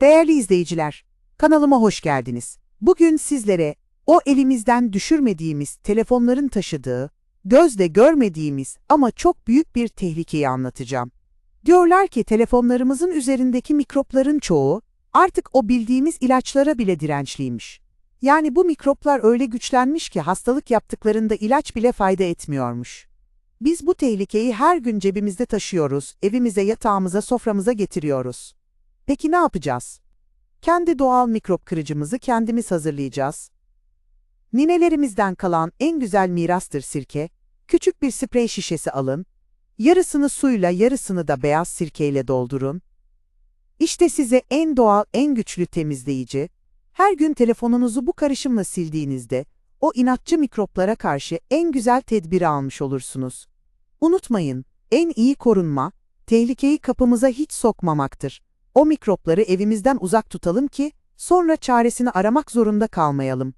Değerli izleyiciler, kanalıma hoş geldiniz. Bugün sizlere o elimizden düşürmediğimiz telefonların taşıdığı, gözle görmediğimiz ama çok büyük bir tehlikeyi anlatacağım. Diyorlar ki telefonlarımızın üzerindeki mikropların çoğu artık o bildiğimiz ilaçlara bile dirençliymiş. Yani bu mikroplar öyle güçlenmiş ki hastalık yaptıklarında ilaç bile fayda etmiyormuş. Biz bu tehlikeyi her gün cebimizde taşıyoruz, evimize, yatağımıza, soframıza getiriyoruz. Peki ne yapacağız? Kendi doğal mikrop kırıcımızı kendimiz hazırlayacağız. Ninelerimizden kalan en güzel mirastır sirke. Küçük bir sprey şişesi alın. Yarısını suyla, yarısını da beyaz sirkeyle doldurun. İşte size en doğal, en güçlü temizleyici. Her gün telefonunuzu bu karışımla sildiğinizde o inatçı mikroplara karşı en güzel tedbiri almış olursunuz. Unutmayın, en iyi korunma, tehlikeyi kapımıza hiç sokmamaktır. O mikropları evimizden uzak tutalım ki sonra çaresini aramak zorunda kalmayalım.